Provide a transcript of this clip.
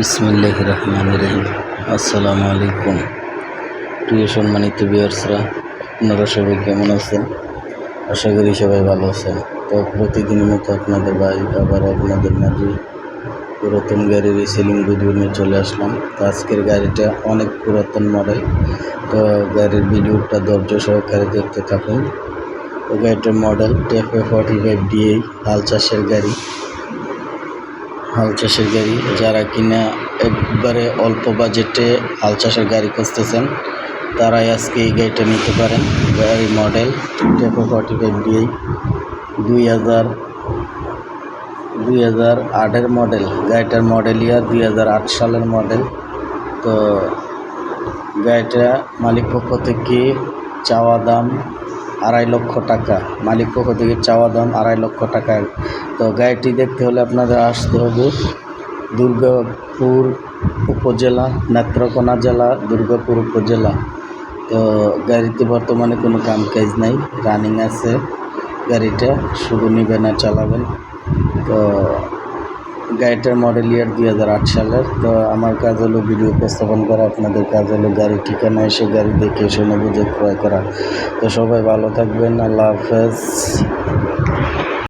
বিসমিল্লাহ রহমান রহিম। আসসালামু আলাইকুম। প্রিয় সম্মানিত বিয়ার্সরা আপনারা সবাই কেমন আছেন? আশা করি সবাই ভালো আছেন। তো প্রতিদিনের মতো আপনাদের ভাই আবার আপনাদের মাঝে, পুরাতন গাড়ির রিসেলিং ভিডিও নিয়ে চলে আসলাম। তো আজকের গাড়িটা অনেক পুরাতন মডেল তো গাড়ির ভিডিওটা ধৈর্য সহকারে দেখতে থাকুন। তো গাড়িটার model TAFE forty five DI হাল চাষের গাড়ি। হাল চাষের গাড়ি, যারা কিনা একবারে অল্প বাজেটে হাল চাষের গাড়ি খুঁজতেছেন, তারাই আজকে এই গাড়িটা নিতে পারেন। গাড়ি model TAFE forty five DI দুই হাজার দুই হাজার আটের মডেল। গাড়িটার মডেল ইয়ার দুই হাজার আট সালের মডেল। তো গাড়িটা মালিক পক্ষ থেকে চাওয়া দাম আড়াই লক্ষ টাকা। মালিক পক্ষ থেকে চাওয়া দাম আড়াই লক্ষ টাকা। তো গাড়িটি দেখতে হলে আপনাদের আসতে হবে দুর্গাপুর উপজেলা, নেত্রকোনা জেলা, দুর্গাপুর উপজেলা। তো গাড়িতে বর্তমানে কোনো কাম কাজ নাই রানিং আছে। গাড়িটা শুধু নেবেন আর চালাবেন। তো গাড়িটার মডেল ইয়ার দুই হাজার আট সালের। তো আমার কাজ হলো ভিডিও উপস্থাপন করা, আপনাদের কাজ হলো গাড়ির ঠিকানা এসে গাড়ি দেখে শুনে, বুঝে ক্রয় করা। তো সবাই ভালো থাকবেন, আল্লাহ হাফেজ।